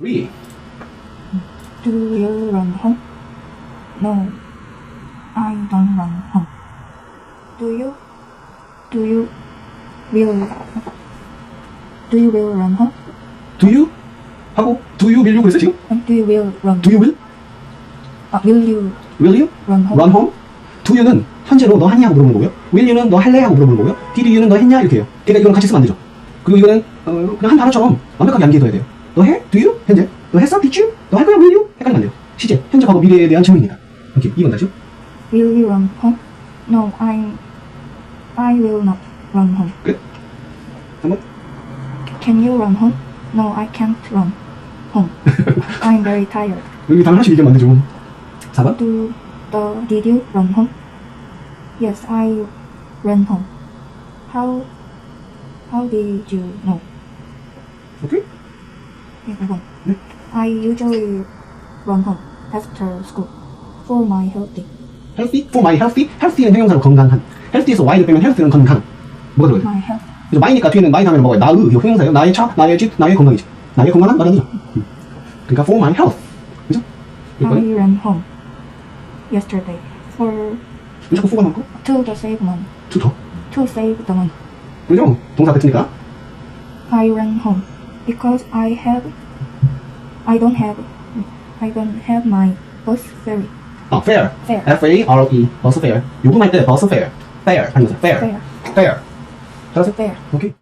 Three. Do you run home? No, I don't run home. Do you? Do you will? Do you will run home? Do you? 하고 Do you will you 그랬어 지금? Do you will run? Do you will? 아, will you Will you? run home? Run home? Do you는 현재로 너 하냐 하고 물어보는 거고요. Will you는 너 할래 하고 물어보는 거고요. Did you는 너 했냐 이렇게 해요. 그러니까 이거랑 같이 쓰면 안 되죠. 그리고 이거는 어, 그냥 한 단어처럼 완벽하게 암기해둬야 돼요. 너 해? Do you? 현재. 너 했어? Did you? 너 할 거야? Will you? 헷갈리면 안 돼요. 시제, 현재, 과거, 미래에 대한 질문입니다. 오케이, 2번 다시요. Will you run home? No, I I will not run home. 끝. 3번. Can you run home? No, I can't run home. I'm very tired. 여기 단 하나씩 얘기하면 안 되죠. 4번. Do the did you run home? Yes, I ran home. How how did you know? 오케이. 네, 5번. 네. I usually run home after school for my healthy. healthy? For my healthy? healthy는 형용사로 건강한. healthy에서 y를 빼면 health는 건강. 뭐가 들어가요? My health. 그래서 my니까 뒤에는 my 다음에 뭐가 나의 이거 형용사예요. 나의 차, 나의 집, 나의 건강이지. 나의 건강한 말하는 거죠. 음. 그러니까 for my health. 그죠? I 이거는 ran home yesterday for 왜 자꾸 for가 많고? to the save money. to 더. To save the money. 그죠? 동사 같으니까. I ran home because I have I don't have I don't have my bus fare. 아, fair. Fair. F-A-R-E. 버스 fair. 요금할 때 버스 fair. fair 하는 거죠. fair. Fare. fair. 잘하세요? Fare. 오케이.